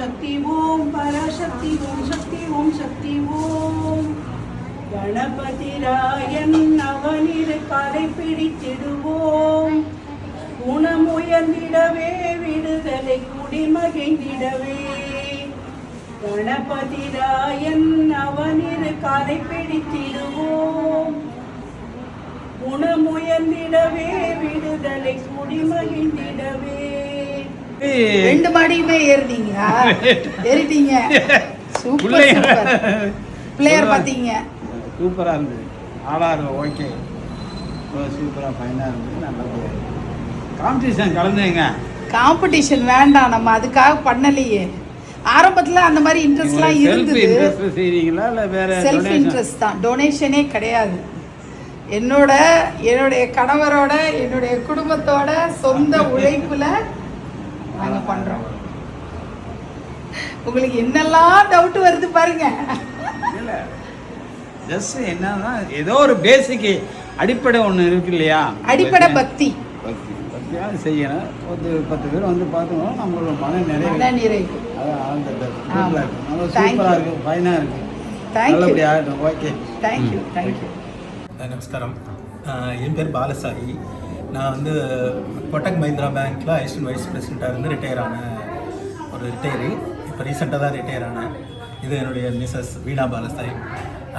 சக்தி ஓம் சக்தி ஓம் பராசக்தி ஓம் சக்தி ஓம் சக்தி ஓம் கணபதிராயன் அவனிரு கரை பிடித்திடுவோம் குணமுயர்ந்திடவே விடுதலை குடிமகிழ்ந்திடவே கணபதிராயன் அவனிரு கரை பிடித்திடுவோம் குணமுயர்ந்திடவே விடுதலை குடிமகிழ்ந்திடவே ரெண்டு மாடியுமே ஏறிட்டீங்களா ஏறிட்டீங்க. சூப்பர் பிள்ளையார் பார்த்தீங்க. சூப்பராக இருந்தது. ஆளாறு ஓகே. சூப்பராக ஃபைனாக இருந்தது. நல்லபடியாக காம்படிஷன் கலந்துங்க காம்படிஷன் வேண்டாம். நம்ம அதுக்காக பண்ணலையே. ஆரம்பத்துல அந்த மாதிரி இன்ட்ரெஸ்ட்லாம் இருந்தது. செய்றீங்களா? இல்லை வேற செல்ஃப்? இன்ட்ரெஸ்ட் தான். டொனேஷனே கிடையாது. என்னோட என்னுடைய கணவரோட என்னுடைய குடும்பத்தோட சொந்த உழைப்புல நாங்க பண்றோம். உங்களுக்கு என்னெல்லாம் டவுட் வருது பாருங்க. இல்ல. ஜஸ்ட் என்னன்னா ஏதோ ஒரு பேசிக் அடிப்படை ஒன்று இருக்கு இல்லையா? அடிப்படை பக்தி. பக்தி. பக்தியாக செய்யணும். ஒரு பத்து பேர் வந்து பார்த்தோம்னா நம்மளோட மன நிறைவு. நிறைவு. சூப்பராக you. இருக்கு. ஃபைனாக இருக்கு. Thank you. நல்லபடியாக ஆகட்டும். ஓகே தேங்க்யூ தேங்க்யூ நமஸ்காரம். என் பேர் பாலசாயி நான் வந்து கொட்டக் மஹிந்திரா பேங்க்கில் அசிஸ்டன்ட் வைஸ் பிரசிடெண்ட்டாக இருந்து ரிட்டையர் ஆன ஒரு ரிட்டையரி இப்போ ரீசெண்டாக தான் ரிட்டையர் ஆனேன். இது என்னுடைய மிஸ்ஸஸ் வீணா பாலசாய்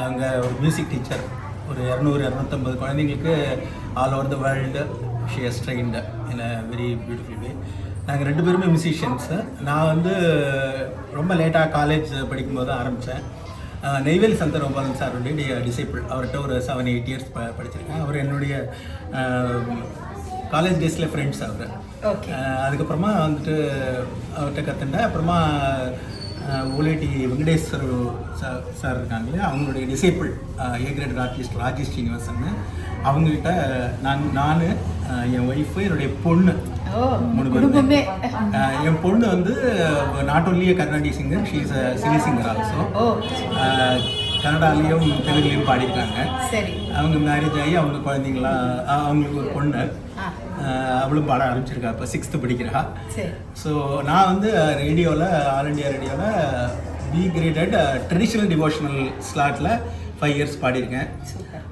அவங்க ஒரு மியூசிக் டீச்சர் ஒரு இரநூறு இரநூத்தம்பது குழந்தைங்களுக்கு all over the world she has trained in a very beautiful way நாங்கள் ரெண்டு பேருமே மியூசிஷியன்ஸு நான் வந்து ரொம்ப லேட்டாக காலேஜ் படிக்கும்போது தான் ஆரம்பித்தேன் நெய்வேலி சந்தர் கோபாலன் சாருடைய டிசைபிள் அவர்கிட்ட ஒரு செவன் எயிட் இயர்ஸ் ப படிச்சிருக்கேன். அவர் என்னுடைய காலேஜ் டேஸில் ஃப்ரெண்ட்ஸ் அவர். அதுக்கப்புறமா வந்துட்டு அவர்கிட்ட கற்றுண்டேன் அப்புறமா ஓலேட்டி வெங்கடேஸ்வர் சார் சார் இருக்காங்க இல்லையா? அவங்களுடைய disciple a great artist Rajesh Srinivasan அவங்ககிட்ட நான் நான் என் ஒய்ஃபு என்னுடைய பொண்ணு மூணு பேருமே. என் பொண்ணு வந்து not only Carnatic singer she is cine singer also கன்னடாலையும் தெலுங்குலையும் பாடியிருக்காங்க. சரி. அவங்க மேரேஜ் ஆகி அவங்க குழந்தைங்களாம் அவங்களுக்கு ஒரு பொண்ணு. அவளும் பாட ஆரம்பிச்சிருக்கா. இப்போ சிக்ஸ்த்து படிக்கிறா. ஸோ நான் வந்து ரேடியோவில் ஆல் இண்டியா ரேடியோவில் பி கிரேடட் ட்ரெடிஷ்னல் டிவோஷனல் ஸ்லாட்டில் ஃபைவ் இயர்ஸ் பாடியிருக்கேன்.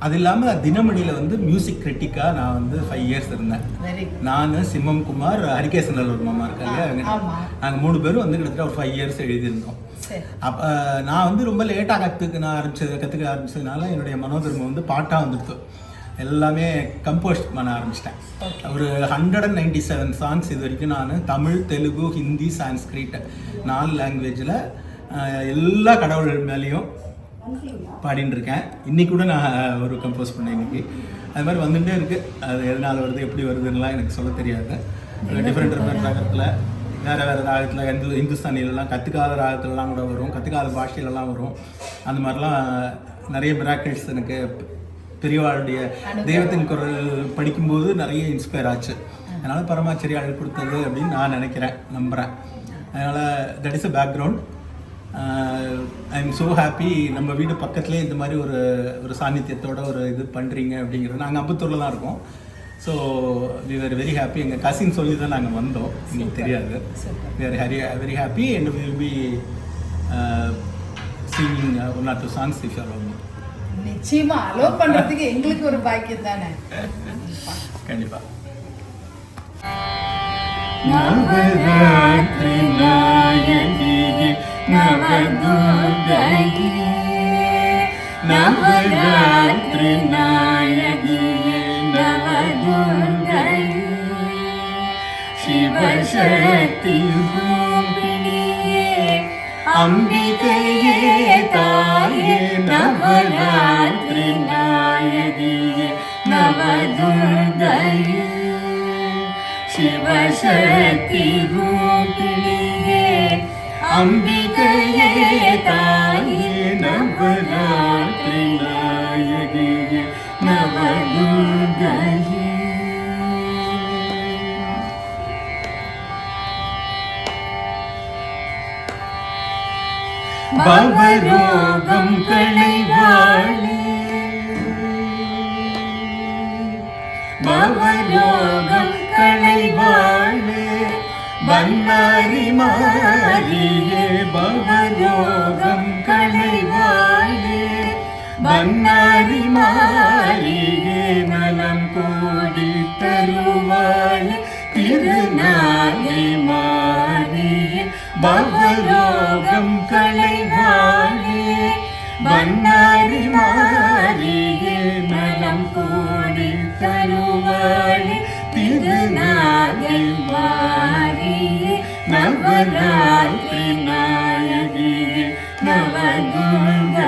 அது இல்லாமல் தினமணியில் வந்து மியூசிக் கிரிட்டிக்காக நான் வந்து ஃபைவ் இயர்ஸ் இருந்தேன். நான் சிம்மம் குமார் ஹரிகேசன் ஒரு மாமா இருக்காங்க. நாங்கள் மூணு பேரும் வந்து கிட்டத்தட்ட ஒரு ஃபைவ் இயர்ஸ் எழுதியிருந்தோம். அப்போ நான் வந்து ரொம்ப லேட்டாக கற்றுக்க நான் ஆரம்பிச்சது கற்றுக்க ஆரம்பிச்சதுனால என்னுடைய மனோதர்மம் வந்து பாட்டாக வந்துடுது எல்லாமே கம்போஸ் பண்ண ஆரம்பிச்சிட்டேன். ஒரு hundred and ninety seven songs இது வரைக்கும் நான் தமிழ் தெலுங்கு ஹிந்தி சான்ஸ்கிரிட் நாலு லாங்குவேஜில் எல்லா கடவுள் மேலேயும் பாடின்னு இருக்கேன் இன்னைக்கு கூட நான் ஒரு கம்போஸ் பண்ணேன் இன்னைக்கு. அது மாதிரி வந்துட்டே இருக்கு. அது எதனால் வருது எப்படி வருதுன்னுலாம் எனக்கு சொல்ல தெரியாது. டிஃப்ரெண்ட் டிஃப்ரெண்ட் ராகத்தில் வேறு வேறு ராகத்தில் இந்து இந்துஸ்தானிலலாம் கற்றுக்காத ராகத்துலலாம் கூட வரும். கற்றுக்காத பாஷையிலலாம் வரும். அந்த மாதிரிலாம் நிறைய மிராக்கிள்ஸ் எனக்கு பெரியவாளுடைய தெய்வத்தின் குரல் படிக்கும்போது நிறைய இன்ஸ்பயர் ஆச்சு. அதனால் பரமாச்சரியாள் கொடுத்தது அப்படின்னு நான் நினைக்கிறேன். நம்புகிறேன் அதனால் that is a background I am so happy நம்ம வீடு பக்கத்துலேயே இந்த மாதிரி ஒரு ஒரு சாநித்தியத்தோட ஒரு இது பண்ணுறீங்க அப்படிங்கிறது. நாங்கள் அம்பத்தூரில் தான் இருக்கோம். So we are very happy எங்கள் கசின் சொல்லி தான் நாங்கள் வந்தோம். எங்களுக்கு தெரியாது. We are hurry very happy and will be singing one or two songs if you want நிச்சயமா அலோ பண்றதுக்கு எங்களுக்கு ஒரு பாக்கியம் தானே? கண்டிப்பாக நவராத்திரி நாயகியே നവദുർഗയേ നവരാത്രി നായകിയേ നവദുർഗയേ ശിവശക്തി ഭൂമിനിയേ അംബികയേ തായേ നവരാത്രി നായകിയേ നവദുർഗയേ ശിവശക്തി ഭൂമിനിയേ അംബികയെ തായേ നവരാത്രി നായകയെ നവദുർഗയെ ഭവരോഗം കളൈവാളി ഭവരോഗം களைவாளே பண்ணாரி மாறியே பவரோகம் களைவாளே பண்ணாரி மாறியே நலம் கோடி தருவாளே திருநாளி மாறியே பவயோகம் களைவாயே பண்ணாரி மாறியே நலம் கோடி தருவாளே திருநாளை மாறி நவராத்திரி நாயகியே நவதுர்கையே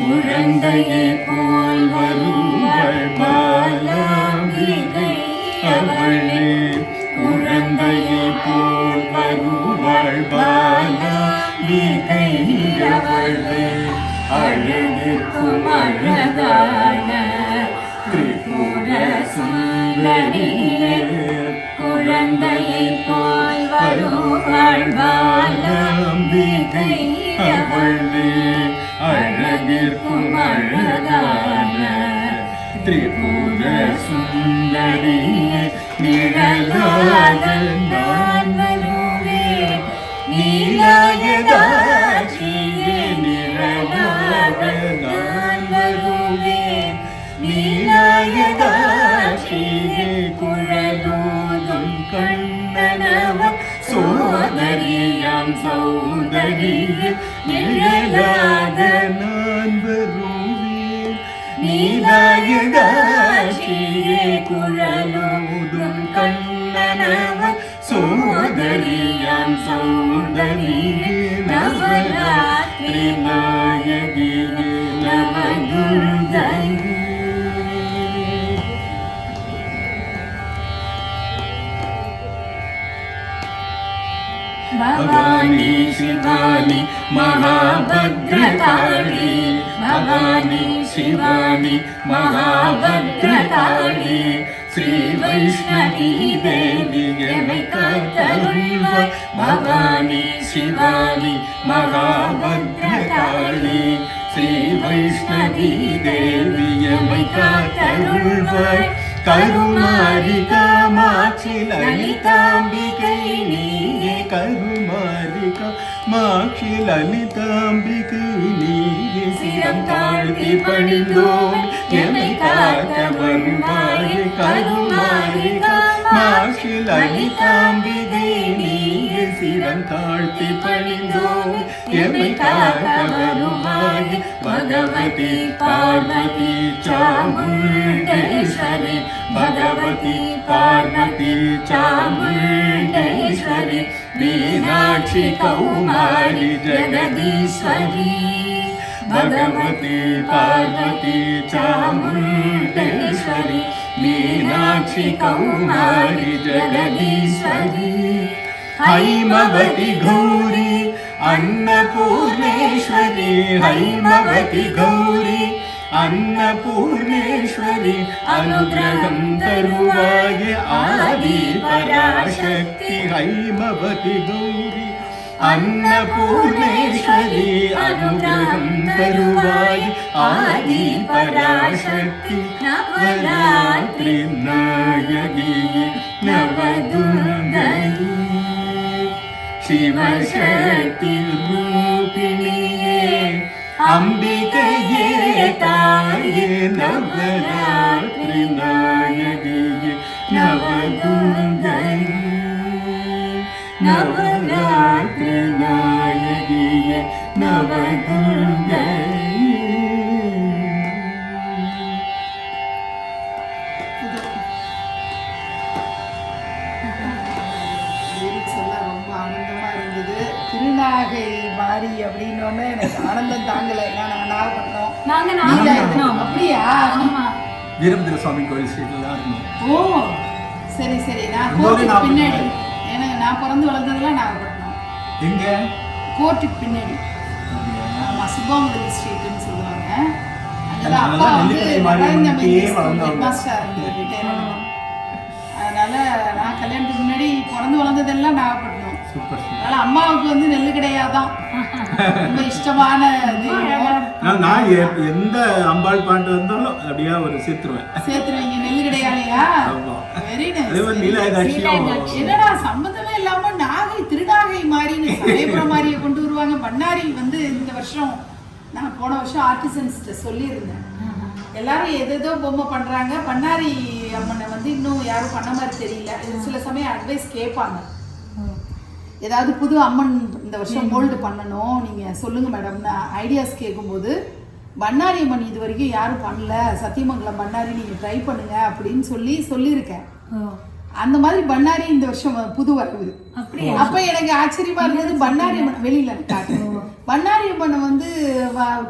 குழந்தையை போல் வருவாள் பாலாம்பிகை அவளே குழந்தையை போல் வருவாள் பாலாம்பிகை அவளே அழகுக்கும் அழகான திரிபுர சுந்தரியே குழந்தையை போல் வருவாள் பாலாம்பிகை அவளே அழகிற்கும் அழகான திரிபுர சுந்தரி நிழலாக சௌந்தரியே நிழலாக நான் வருவேன் நீலாயதாட்சியே குழலோதும் கண்ணனவன். சோதரியாம் சௌந்தரியே நவராத்திரி நான் शिवानि महाभद्रकाली भवानि शिवानि महाभद्रकाली। श्रीवैष्णवी देवी मयका भवामी शिवाणी मला भद्रपाणि श्रीवैष्णवी देवीय मैका கருமாரிகமாட்சி லலிதாம்பிகை நீயே கருமாரிக மாட்சி லலிதாம்பிகை நீயே சிரம் தாழ்த்தி பணிந்தோம் எமை காக்க வருவாயே கருமாரிக மாட்சி லலிதாம்பிகை நீயே சிரம் தாழ்த்தி பணிந்தோம் எமை காக்க வருவாயே भगवती पार्वती चामुण्डेश्वरी भगवती पार्वती चामुण्डेश्वरी मीनाक्षि कौमारी जगदीश्वरी। भगवती पार्वती चामुण्डेश्वरी मीनाक्षि कौमारी जगदीश्वरी। हैमवति गौरी अन्नपूर्णेश्वरी। हैमवति गौरी അന്നപൂർണേശ്വരി അനുഗ്രഹം തരുവായ ആദി പരാശക്തി ഹൈമവതി ഗൗരി. അന്നപൂർണേശ്വരി അനുഗ്രഹം തരുവായ ആദി പരാശക്തി നവരാത്രി നായകി നവദുർഗൈ. ശിവശക്തി രൂപിണി அம்பிகையே தாயே நவராத்திரி நாயகியே நவகுங்கள் நவராத்திரி நாயகியே நவகுங்கள் திருநாகை மாறி அப்படின்னோடனே எனக்கு ஆனந்தம் தாங்கலை. ஏன்னா நாங்கள் நாகப்பட்டினம். நாங்க நீலா நாகப்பட்டினம். அப்படியா? ஆமா. வீரபத்திர சுவாமி கோயில் ஸ்ட்ரீட்ல தான் ஓ சரி சரி. நான் கோர்ட்டுக்கு. பின்னாடி. எனக்கு நான் பிறந்து வளர்ந்ததெல்லாம் நாகப்பட்டினம். எங்க? கோர்ட்டுக்கு பின்னாடி. ஆமா சுபாமுதலி ஸ்ட்ரீட்னு சொல்லுவாங்க. அதனால அப்பா வந்து. ஹெட் மாஸ்டர் ரிட்டையர் ஆனவங்க அதனால நான் கல்யாணத்துக்கு முன்னாடி பிறந்து வளர்ந்ததெல்லாம் நாகப்பட்டினம். அதனால அம்மாவுக்கு வந்து நெல்லு கிடையாதான். ரொம்ப இஷ்டமான நான் நான் எந்த அம்பாள் பாட்டு வந்தாலும் அப்படியே ஒரு சேர்த்துருவேன். சேர்த்துருவீங்க. நெல்லு கிடையாலையா ஆமா. வெரி அதே மாதிரி நைஸ் நீலாயதாட்சியும் என்னடா சம்மந்தமே இல்லாம நாகை திருநாகை மாறின்னு சமயபுரம் மாறியை கொண்டு வருவாங்க. பண்ணாரி வந்து இந்த வருஷம் நான் போன வருஷம் ஆர்டிசன்ஸ்கிட்ட சொல்லியிருந்தேன். எல்லாரும் எதேதோ பொம்மை பண்றாங்க. பண்ணாரி அம்மனை வந்து இன்னும் யாரும் பண்ண மாதிரி தெரியல. சில சமயம் அட்வைஸ் கேட்பாங்க. ஏதாவது புது அம்மன் இந்த வருஷம் மோல்டு பண்ணணும். நீங்க சொல்லுங்க மேடம் நான் ஐடியாஸ் கேட்கும்போது பண்ணாரி அம்மன் இது வரைக்கும் யாரும் பண்ணல. சத்தியமங்கலம் பண்ணாரி நீங்க ட்ரை பண்ணுங்க அப்படின்னு சொல்லி சொல்லியிருக்கேன். அந்த மாதிரி பண்ணாரி இந்த வருஷம் புது வரவு அப்படியா? அப்ப எனக்கு ஆச்சரியமா இருந்தது பண்ணாரி அம்மன் வெளியில காட்டுறேன் பண்ணாரி அம்மனை வந்து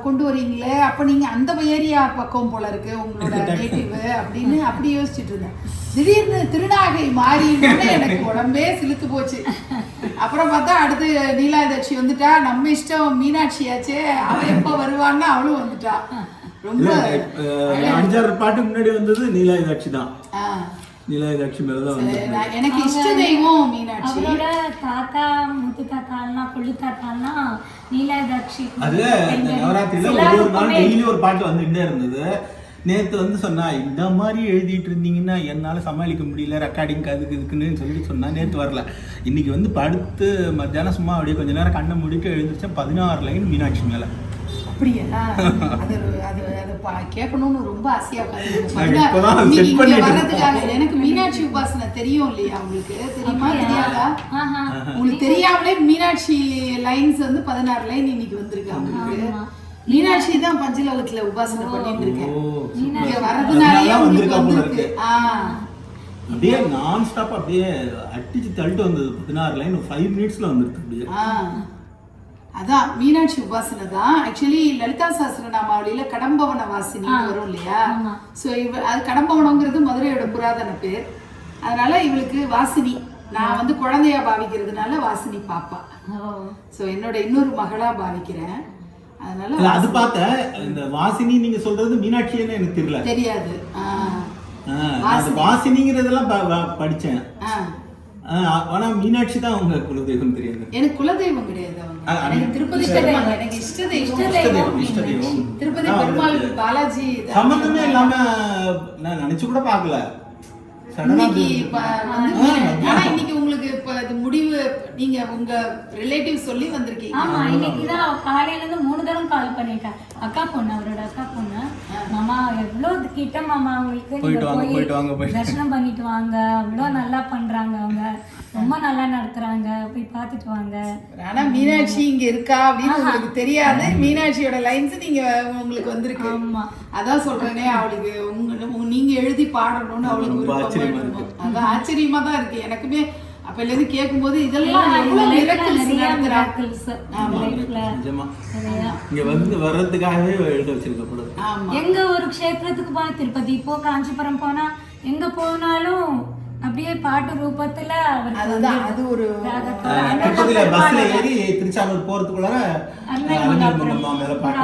கொண்டு வரீங்களே அப்ப நீங்க அந்த ஏரியா பக்கம் போல இருக்கு உங்களோட நேட்டிவ் அப்படின்னு அப்படி யோசிச்சுட்டு இருந்தேன். திடீர்னு திருநாகை மாறி எனக்கு உடம்பே சிலுத்து போச்சு. அப்புறம் பார்த்தா அடுத்து நீலாதட்சி வந்துட்டா நம்ம இஷ்டம் மீனாட்சியாச்சே அவ எப்ப வருவான்னு அவளும் வந்துட்டா. ரொம்ப அஞ்சாறு பாட்டுக்கு முன்னாடி வந்தது நீலாயதாட்சி தான். நீலாயதாட்சி மேல தான் வந்து எனக்கு இஷ்ட தெய்வம் மீனாட்சி. அவரோட தாத்தா முத்து தாத்தாலாம் கொள்ளு தாத்தாலாம் நீலாதாட்சி அது இந்த நவராத்திரியில ஒரு நாள் டெய்லி ஒரு பாட்டு வந்துகிட்டே இருந்தது. நேத்து வந்து சொன்னா இந்த மாதிரி எழுதிட்டு இருந்தீங்கன்னா என்னால சமாளிக்க முடியல ரெக்கார்டிங் அதுக்கு இதுக்குன்னு சொல்லிட்டு சொன்னா நேத்து வரல. இன்னைக்கு வந்து படுத்து மத்தியானம் சும்மா அப்படியே கொஞ்ச நேரம் கண்ணை முடிக்க எழுந்திரிச்சேன் பதினாறு லைன் மீனாட்சி மேல. அப்படியா? அது அது அது பா- கேட்கணும்னு ரொம்ப ஆசையா எனக்கு மீனாட்சி உபாசனை தெரியும் இல்லையா உங்களுக்கு? தெரியுமா தெரியாதா? ஆஹா. உங்களுக்கு தெரியாமலே மீனாட்சி லைன்ஸ் வந்து பதினாறு லைன் இன்னைக்கு வந்திருக்கு உங்களுக்கு மீனாட்சி தான் பஞ்சலோகத்துல உபாசனை பண்ணிட்டு இருக்கேன். வர்றதுனாலயே அதனால உங்களுக்கு வந்திருக்கா போல வந்திருக்கு. இருக்கு. ஆ. அப்படியே நான் ஸ்டாப் அப்படியே அடிச்சு தள்ளிட்டு வந்தது. பதினாறு லைன் ஃபைவ் மினிட்ஸ்ல வந்துருக்கு அப்படியே. அதான் மீனாட்சி உபாசனை தான். ஆக்சுவலி லலிதா சாஸ்திரநாமாவளியில கடம்பவன வாசினி வரும் இல்லையா? ஸோ இவ அது கடம்பவனங்கிறது மதுரையோட புராதன பேர். அதனால இவளுக்கு வாசினி. நான் வந்து குழந்தையா பாவிக்கிறதுனால வாசினி பாப்பா. ஸோ என்னோட இன்னொரு மகளா பாவிக்கிறேன். அதனால அது பார்த்தேன் இந்த வாசினி நீங்க சொல்றது மீனாட்சின்னு எனக்கு தெரியல. தெரியாது. அந்த வாசினிங்கிறதெல்லாம் படிச்சேன். ஆ. ஆ, ஆனா மீனாட்சி தான் அவங்க குலதெய்வம் தெரியாது. எனக்கு குலதெய்வம் கிடையாது அவங்க. திருப்பதி சம்பந்தமே இல்லாம நான் நினைச்சு கூட பார்க்கல. சடனா இன்னைக்கு இப்ப வந்து ஆனா இன்னைக்கு உங்களுக்கு இப்ப இது முடிவு நீங்க உங்க ரிலேட்டிவ் சொல்லி வந்திருக்கீங்க. ஆமா இன்னைக்குதான் அவ காலையில இருந்து மூணு தரம் கால் பண்ணிட்டா அக்கா பொண்ணு அவரோட அக்கா பொண்ணு. மாமா எவ்வளவு கிட்ட மாமா அவங்களுக்கு? நீங்க போயிட்டு வாங்க, போய் தரிசனம் பண்ணிட்டு வாங்க. அவ்வளோ நல்லா பண்றாங்க அவங்க. ரொம்ப நல்லா நடத்துறாங்க. போய் பார்த்துட்டு வாங்க. ஆனா மீனாட்சி இங்க இருக்கா அப்படின்னு உங்களுக்கு தெரியாது. மீனாட்சியோட லைன்ஸ் நீங்க உங்களுக்கு வந்திருக்கு. ஆமா. அதான் சொல்றேனே அவளுக்கு உங்க உங்க- நீங்க எழுதி பாடணும்னு அவளுக்கு இருக்கும். அதான் ஆச்சரியமா தான் இருக்கு. எனக்குமே அப்பல இருந்து கேட்கும்போது இதெல்லாம் இங்க வந்து வர்றதுக்காகவே எழுத வச்சிருக்க கூட ஆமா. எங்க ஒரு க்ஷேத்திரத்துக்கு போனா திருப்பதி போ காஞ்சிபுரம் போனா எங்க போனாலும் அப்படியே பாட்டு ரூபத்துல அதுதான் அது ஒரு திருப்பதியில பஸ்ல ஏறி திருச்சானூர் போறதுக்குள்ள மேல பாட்டு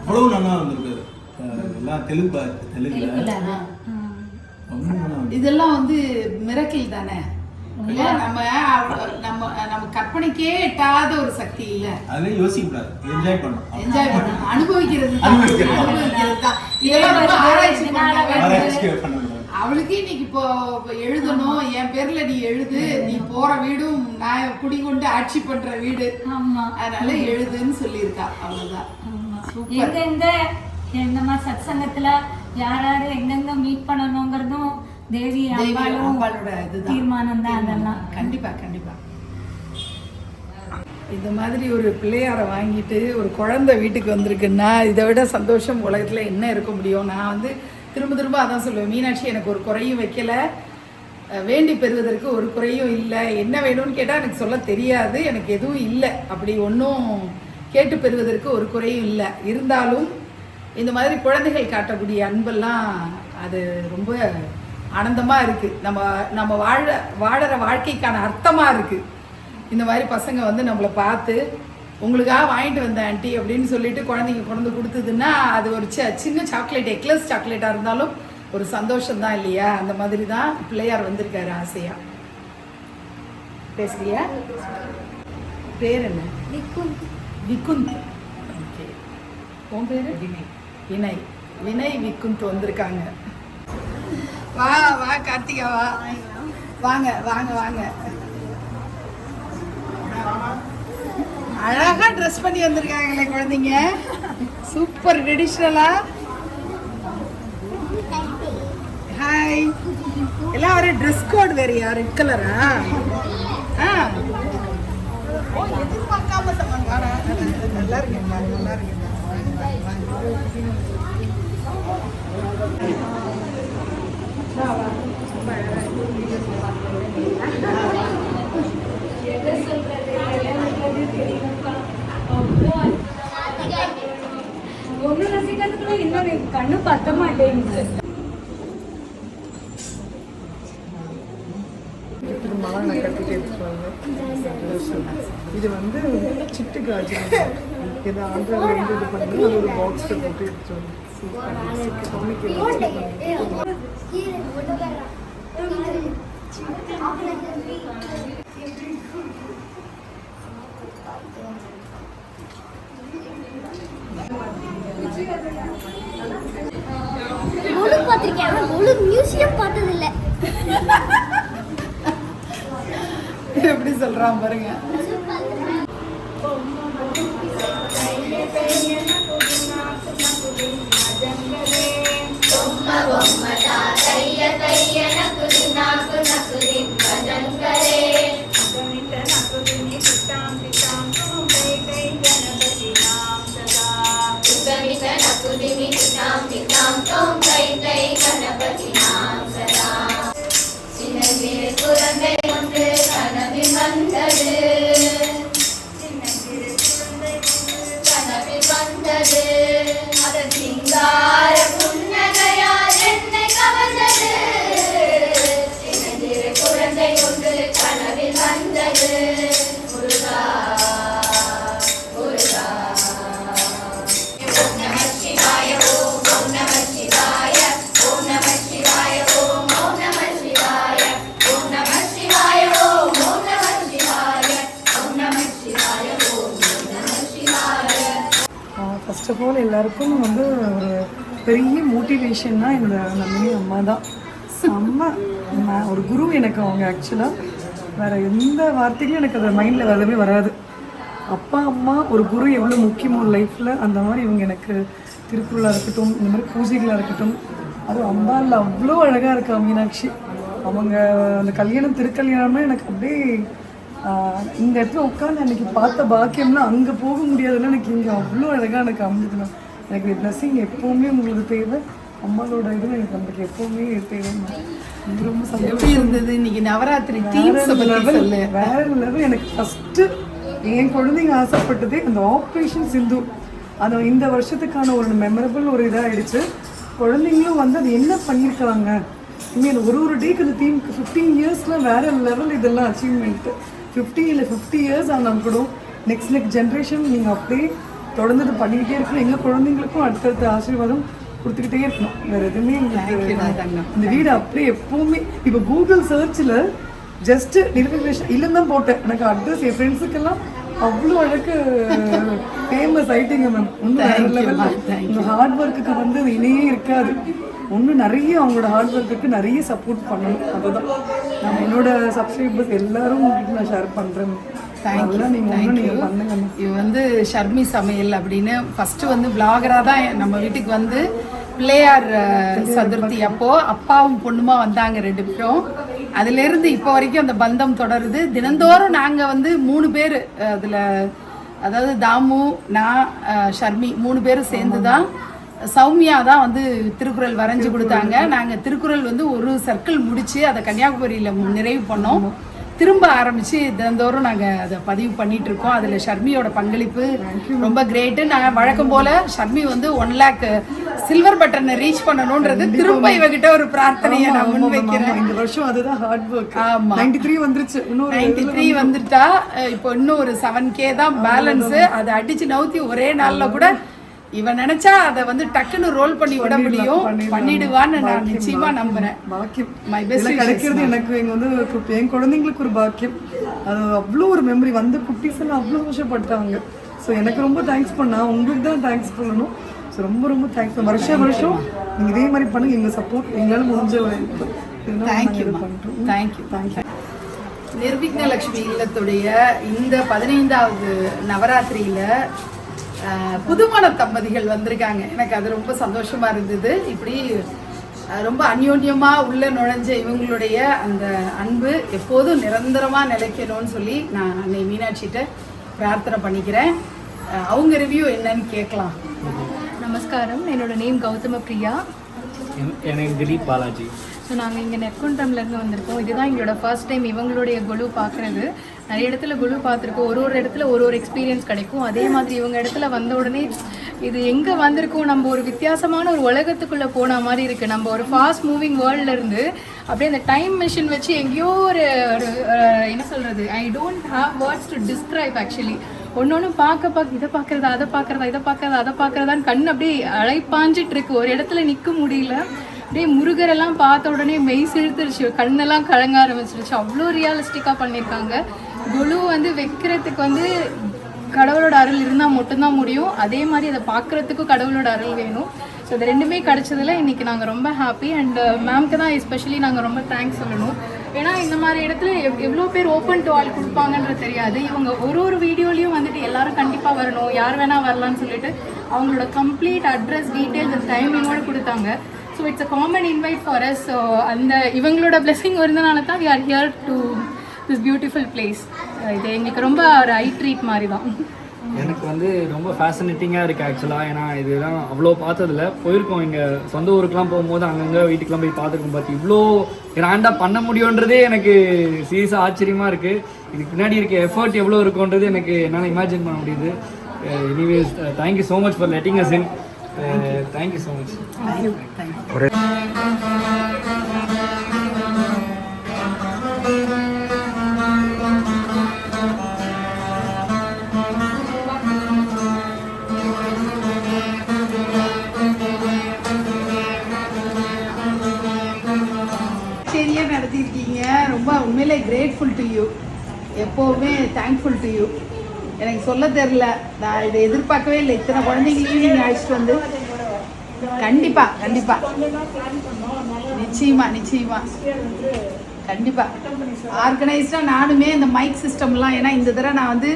அவ்வளவு நல்லா வந்திருக்காரு எல்லாம் தெலுங்கு தெலுங்குல. இதெல்லாம் வந்து மிரக்கில் தானே? நம்ம நம்ம நம்ம கற்பனைக்கே எட்டாத ஒரு சக்தி இல்ல. அதெல்லாம் யோசிக்க கூடாது என்ஜாய் பண்ணணும். என்ஜாய் பண்ணணும். அனுபவிக்கிறது தான். அனுபவிக்கிறது தான். அனுபவிக்கிறது தான். இதெல்லாம் ரொம்ப ஆராய்ச்சி பண்ணாங்க ஆராய்ச்சி பண்ணணும். அவளுக்கு இன்னைக்கு இப்போ எழுதணும். என் பேர்ல நீ எழுது. நீ போற வீடும் நான் குடிகொண்டு ஆட்சி பண்ற வீடு. ஆமா. அதனால எழுதுன்னு சொல்லியிருக்கா. அவ்வளவுதான். எங்க எங்க இந்த மாதிரி சத் சங்கத்துல யார் யாரு எங்கெங்க மீட் பண்ணணுங்கிறதும் தேவி அம்பாளோட இதுதான். தீர்மானம் தான் அதெல்லாம். கண்டிப்பா கண்டிப்பா. இந்த மாதிரி ஒரு பிள்ளையாரை வாங்கிட்டு ஒரு குழந்தை வீட்டுக்கு வந்திருக்குன்னா இதை விட சந்தோஷம் உலகத்தில் என்ன இருக்க முடியும்? நான் வந்து திரும்ப திரும்ப அதான் சொல்லுவேன். மீனாட்சி எனக்கு ஒரு குறையும் வைக்கல. வேண்டி பெறுவதற்கு ஒரு குறையும் இல்லை. என்ன வேணும்னு கேட்டால் எனக்கு சொல்ல தெரியாது. எனக்கு எதுவும் இல்லை. அப்படி ஒன்றும் கேட்டு பெறுவதற்கு ஒரு குறையும் இல்லை. இருந்தாலும் இந்த மாதிரி குழந்தைகள் காட்டக்கூடிய அன்பெல்லாம் அது ரொம்ப ஆனந்தமாக இருக்குது நம்ம நம்ம வாழ வாழற வாழ்க்கைக்கான அர்த்தமாக இருக்குது இந்த மாதிரி பசங்க வந்து நம்மளை பார்த்து உங்களுக்காக வாங்கிட்டு வந்தேன் ஆண்டி அப்படின்னு சொல்லிட்டு குழந்தைங்க கொண்டு கொடுத்ததுன்னா அது ஒரு சி- சின்ன சாக்லேட் எக்லஸ் சாக்லேட்டாக இருந்தாலும் ஒரு சந்தோஷம் தான் இல்லையா? அந்த மாதிரி தான் பிள்ளையார் வந்திருக்காரு ஆசையா. பேசுறியா? பேர் என்ன? விகுந்த். ஓகே. உன் பேரு? வினய். வினய் விகுந்த் வந்திருக்காங்க. வா வா கார்த்திகா வா. வாங்க வாங்க வாங்க. அழகா ட்ரெஸ் பண்ணி வந்திருக்காங்களே குழந்தைங்க. சூப்பர் ட்ரெடிஷ்னலா ஹாய் எல்லாம் ஒரே ட்ரெஸ் கோட் வேறயா ரெட் கலரா ஆ? எதிர்பார்க்காம நல்லா இருக்கேன் நல்லா இருக்கேன். ஒண்ணு ரசிக்கிறதுக்குள்ள இன்னொரு கண்ணு பத்த மாட்டேங்குது மாலை கட்டிட்டு எடுத்துருவாங்க இது வந்து சிட்டு காஜி. இதை ஆந்திராவில் இருந்து இது பண்ணி ஒரு பாக்ஸில் போட்டு எடுத்துருவாங்க முழு பார்த்துருக்கேன் ஆனால் முழு மியூசியம் பார்த்ததில்ல எப்படி சொல்றான் பாருங்க బొమ్మ బొమ్మ తాతయ్య తయ్య నాకు నాకు ஃபர்ஸ்ட் ஆஃப் ஆல் எல்லாருக்கும் வந்து ஒரு பெரிய மோட்டிவேஷன்னா என்னோட நந்தினி அம்மா தான். செம்ம நான் ஒரு குரு எனக்கு அவங்க ஆக்சுவலாக வேறு எந்த வார்த்தைகளும் எனக்கு அது மைண்டில் வரவே வராது. அப்பா அம்மா ஒரு குரு எவ்வளோ முக்கியமோ லைஃப்பில் அந்த மாதிரி இவங்க எனக்கு திருக்குறளாக இருக்கட்டும் இந்த மாதிரி பூஜைகளாக இருக்கட்டும். அதுவும் அம்பாவில் அவ்வளோ அழகாக இருக்கா மீனாட்சி. அவங்க அந்த கல்யாணம் திருக்கல்யாணம்னா எனக்கு அப்படியே இந்த இடத்துல உட்காந்து அன்னைக்கு பார்த்த பாக்கியம்னா அங்கே போக முடியாதுன்னா எனக்கு இங்கே அவ்வளோ அழகாக எனக்கு அமைஞ்சதுண்ணா எனக்கு பிளஸிங் எப்போவுமே உங்களுக்கு தேவை. அம்மாவோட இது எனக்கு நம்மளுக்கு எப்போவுமே தேவை எனக்கு ரொம்ப சந்தோஷம். இருந்தது? இன்னைக்கு நவராத்திரி வேற லெவல் எனக்கு ஃபஸ்ட்டு என் குழந்தைங்க ஆசைப்பட்டதே அந்த ஆப்ரேஷன் சிந்து. அது இந்த வருஷத்துக்கான ஒரு மெமரபிள் ஒரு இதாகிடுச்சு குழந்தைங்களும் வந்து அது என்ன பண்ணியிருக்காங்க இனிமேல் ஒரு ஒரு டேக்கு அந்த டீமுக்கு ஃபிஃப்டீன் இயர்ஸில் வேற லெவல் இதெல்லாம் அச்சீவ்மெண்ட்டு ஃபிஃப்டி இல்லை ஃபிஃப்டி இயர்ஸ் ஆனால் கூட நெக்ஸ்ட் நெக்ஸ்ட் ஜென்ரேஷன் நீங்கள் அப்படியே தொடர்ந்து இது பண்ணிக்கிட்டே இருக்கணும். எங்கள் குழந்தைங்களுக்கும் அடுத்தடுத்த ஆசீர்வாதம் கொடுத்துக்கிட்டே இருக்கணும். வேறு எதுவுமே எங்களுக்கு இந்த வீடு அப்படியே எப்பவுமே இப்போ கூகுள் சர்ச்சில் ஜஸ்ட் நிர்விகேஷன் இல்லைன்னு தான் போட்டேன். எனக்கு அட்ரஸ் என் ஃப்ரெண்ட்ஸுக்கெல்லாம் அவ்வளோ அழகு ஃபேமஸ் ஆயிட்டீங்க மேம் ஒன்றும் லெவலில் ஹார்ட் ஒர்க்குக்கு வந்து இணையே இருக்காது. இன்னும் நிறைய அவங்களோட ஹார்ட் ஒர்க்குக்கு நிறைய சப்போர்ட் பண்ணணும். அதுதான். நான் என்னோட சப்ஸ்கிரைபர்ஸ் எல்லாரும் உங்ககிட்ட நான் ஷேர் பண்ணுறேன் நீங்கள் நீங்கள். இது வந்து ஷர்மி சமையல் அப்படின்னு. ஃபர்ஸ்ட் வந்து விளாகராக தான் நம்ம வீட்டுக்கு வந்து பிள்ளையார் சதுர்த்தி. அப்போ அப்பாவும் பொண்ணுமா வந்தாங்க ரெண்டு பேரும். அதுல இருந்து இப்போ வரைக்கும் அந்த பந்தம் தொடருது. தினந்தோறும் நாங்க வந்து மூணு பேர் அதுல அதாவது தாமு நான் ஷர்மி மூணு பேரும் சேர்ந்து தான் சௌமியா தான் வந்து திருக்குறள் வரைஞ்சு கொடுத்தாங்க. நாங்க திருக்குறள் வந்து ஒரு சர்க்கிள் முடிச்சு அதை கன்னியாகுமரியில நிறைவு பண்ணோம். திரும்ப ஆரம்பிச்சு தினந்தோறும் நாங்க அதை பதிவு பண்ணிட்டு இருக்கோம். அதுல ஷர்மியோட பங்களிப்பு ரொம்ப கிரேட்டு நாங்க வழக்கம் போல ஷர்மி வந்து ஒன் லேக் சில்வர் பட்டனை ரீச் பண்ணணும்ன்றது திரும்ப இவகிட்ட ஒரு பிரார்த்தனையை நான் ஆமா, முன் ஆமா, வைக்கிறேன் ஆமா. இந்த வருஷம் அதுதான் ஹார்ட் ஒர்க் ஆமா. நைன்டி த்ரீ வந்துருச்சு. இன்னொரு நைன்டி த்ரீ வந்துட்டா இப்போ இன்னும் ஒரு செவன் கே தான் பேலன்ஸ் அதை அடிச்சு நவுத்தி ஒரே நாள்ல கூட இவன் நினைச்சா அதை வந்து டக்குன்னு ரோல் பண்ணி விட முடியும். பண்ணிடுவான்னு நான் நிச்சயமா நம்புறேன். பாக்கியம். இதெல்லாம் wishes, கிடைக்கிறது எனக்கு இங்க வந்து என் குழந்தைங்களுக்கு ஒரு பாக்கியம். அது அவ்வளோ ஒரு மெமரி வந்த குட்டீஸ் எல்லாம் அவ்வளோ வருஷப்பட்டாங்க ஸோ எனக்கு ரொம்ப தேங்க்ஸ் பண்ணா உங்களுக்கு தான் தேங்க்ஸ் சொல்லணும் ஸோ ரொம்ப ரொம்ப தேங்க்ஸ் வருஷம் வருஷம் நீங்கள் இதே மாதிரி பண்ணுங்க. எங்கள் சப்போர்ட் எங்களால் முடிஞ்ச தேங்க்யூ பண்ணுறோம் தேங்க்யூ தேங்க்யூ நிர்விக்னலட்சுமி இல்லத்துடைய இந்த பதினைந்தாவது நவராத்திரியில புதுமண தம்பதிகள் வந்திருக்காங்க. எனக்கு அது ரொம்ப சந்தோஷமா இருந்தது. இப்படி ரொம்ப அந்யோன்யமா உள்ள நுழைஞ்ச இவங்களுடைய அந்த அன்பு எப்போதும் நிரந்தரமா நிலைக்கணும்னு சொல்லி நான் அன்னை மீனாட்சிகிட்ட பிரார்த்தனை பண்ணிக்கிறேன். அவங்க ரிவ்யூ என்னன்னு கேட்கலாம். நமஸ்காரம். என்னோட நேம் கௌதம பிரியா. எனக்கு திலீப் பாலாஜி. ஸோ நாங்கள் இங்கே நெற்குன்றம்லேருந்து வந்திருக்கோம். இதுதான் எங்களோட ஃபர்ஸ்ட் டைம் இவங்களுடைய குழு பார்க்குறது. நிறைய இடத்துல குழு பார்த்துருக்கோம். ஒரு ஒரு இடத்துல ஒரு ஒரு எக்ஸ்பீரியன்ஸ் கிடைக்கும். அதே மாதிரி இவங்க இடத்துல வந்த உடனே இது எங்கே வந்திருக்கோம்? நம்ம ஒரு வித்தியாசமான ஒரு உலகத்துக்குள்ளே போன மாதிரி இருக்குது நம்ம ஒரு ஃபாஸ்ட் மூவிங் வேர்ல்ட்ல இருந்து அப்படியே அந்த டைம் மிஷின் வச்சு எங்கேயோ ஒரு என்ன சொல்கிறது I don't have words to describe actually ஒன்று ஒன்று பார்க்க பார்க்க இதை பார்க்குறதா அதை பார்க்குறதா இதை பார்க்குறதா அதை பார்க்குறதான்னு கண் அப்படியே அழைப்பாஞ்சிட்டு இருக்கு. ஒரு இடத்துல நிற்க முடியல. அப்படியே முருகரெல்லாம் பார்த்த உடனே மெய் செலுத்துருச்சு கண்ணெல்லாம் கலங்க ஆரம்பிச்சிருச்சு. அவ்வளோ ரியலிஸ்டிக்காக பண்ணியிருக்காங்க. குழு வந்து வைக்கிறதுக்கு வந்து கடவுளோட அருள் இருந்தால் மட்டும்தான் முடியும். அதே மாதிரி அதை பார்க்குறதுக்கும் கடவுளோட அருள் வேணும். ஸோ இது ரெண்டுமே கிடச்சதில் இன்னைக்கு நாங்கள் ரொம்ப ஹாப்பி அண்ட் மேம்க்கு தான் எஸ்பெஷலி நாங்கள் ரொம்ப தேங்க்ஸ் சொல்லணும். ஏன்னா இந்த மாதிரி இடத்துல எவ் எவ்வளோ பேர் ஓப்பன் டு ஆல் கொடுப்பாங்கன்றது தெரியாது. இவங்க ஒரு ஒரு வீடியோலையும் வந்துட்டு எல்லாரும் கண்டிப்பாக வரணும். யார் வேணால் வரலான்னு சொல்லிட்டு அவங்களோட கம்ப்ளீட் அட்ரஸ் டீட்டெயில்ஸ் டைமிங்கோடு கொடுத்தாங்க. So it's a common invite for us so அந்த இவங்களோட பிளெஸிங் இருந்தனால தான் we are here to this beautiful place இது எங்களுக்கு ரொம்ப ஒரு ஐ ட்ரீட் மாதிரி தான் எனக்கு வந்து ரொம்ப ஃபேசினேட்டிங்காக இருக்குது ஆக்சுவலாக ஏன்னா இதெல்லாம் அவ்வளோ பார்த்ததில்ல. போயிருக்கோம் இங்கே. சொந்த ஊருக்குலாம் போகும்போது அங்கங்கே வீட்டுக்குலாம் போய் பார்த்துருக்கோம். பார்த்து இவ்வளோ கிராண்டாக பண்ண முடியுன்றதே எனக்கு சீரியஸாக ஆச்சரியமாக இருக்குது இதுக்கு பின்னாடி இருக்க எஃபர்ட் எவ்வளோ இருக்குன்றது எனக்கு என்னால் இமேஜின் பண்ண முடியுது. Anyways thank you so much for letting us in thank you so much ரொம்ப உண்மையிலே கிரேட்ஃபுல் டு யூ எப்போவுமே தேங்க்ஃபுல் டு யூ எனக்கு சொல்ல தெரில நான் இதை எதிர்பார்க்கவே இல்லை. இத்தனை குழந்தைங்களையும் நீங்கள் அழைச்சிட்டு வந்து. கண்டிப்பாக கண்டிப்பாக நிச்சயமாக நிச்சயமாக கண்டிப்பாக ஆர்கனைஸ்டாக நானுமே இந்த மைக் சிஸ்டம்லாம் ஏன்னா இந்த தடவை நான் வந்து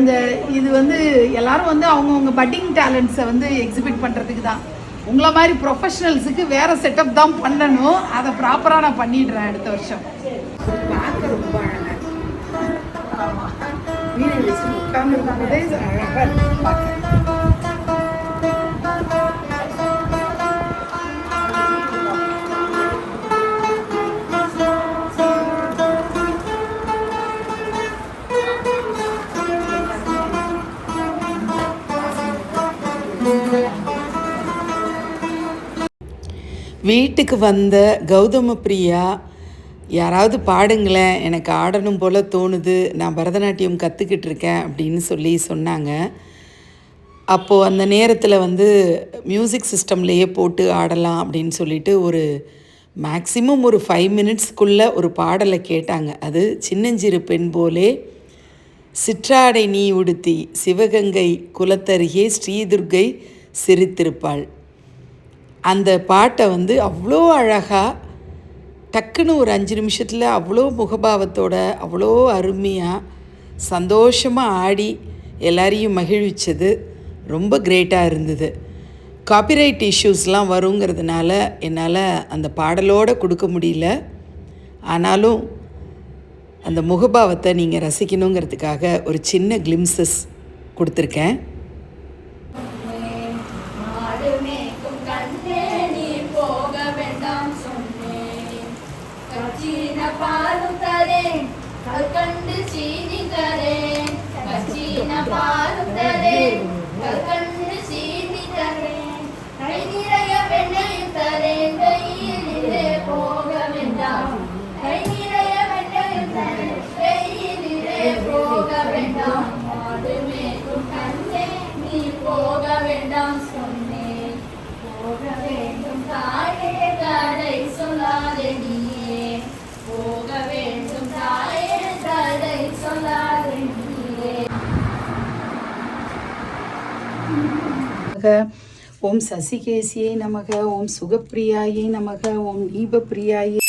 இந்த இது வந்து எல்லாரும் வந்து அவங்கவுங்க பட்டிங் டேலண்ட்ஸை வந்து எக்ஸிபிட் பண்ணுறதுக்கு தான் உங்களை மாதிரி ப்ரொஃபஷனல்ஸுக்கு வேற செட்டப் தான் பண்ணணும். அதை ப்ராப்பராக நான் பண்ணிடுறேன் அடுத்த வருஷம். பார்க்க ரொம்ப அழகா பார்க்க வீட்டுக்கு வந்த கௌதம பிரியா யாராவது பாடுங்களேன் எனக்கு ஆடணும் போல் தோணுது நான் பரதநாட்டியம் கற்றுக்கிட்டு இருக்கேன் அப்படின்னு சொல்லி சொன்னாங்க. அப்போது அந்த நேரத்தில் வந்து மியூசிக் சிஸ்டம்லேயே போட்டு ஆடலாம் அப்படின்னு சொல்லிட்டு ஒரு மேக்ஸிமம் ஒரு ஃபைவ் மினிட்ஸ்க்குள்ளே ஒரு பாடலை கேட்டாங்க. அது சின்னஞ்சிறு பெண் போலே சிற்றாடை நீ உடுத்தி சிவகங்கை குலத்தருகே ஸ்ரீதுர்கை சிரித்திருப்பாள். அந்த பாட்டை வந்து அவ்வளோ அழகாக டக்குன்னு ஒரு அஞ்சு நிமிஷத்தில் அவ்வளோ முகபாவத்தோட அவ்வளோ அருமையாக சந்தோஷமாக ஆடி எல்லாரையும் மகிழ்விச்சது. ரொம்ப கிரேட்டாக இருந்தது. காப்பிரைட் இஷ்யூஸ்லாம் வருங்கிறதுனால என்னால் அந்த பாடலோடு கொடுக்க முடியல. ஆனாலும் அந்த முகபாவத்தை நீங்கள் ரசிக்கணுங்கிறதுக்காக ஒரு சின்ன கிளிம்சஸ் கொடுத்துருக்கேன். கச்சீன பாலும் தரேன் கை நிறைய பெண்ணை தரேன். நமக. ஓம் சசிகேசியை நமக ஓம் சுகப்பிரியாயை நமக ஓம் தீபப்பிரியாயை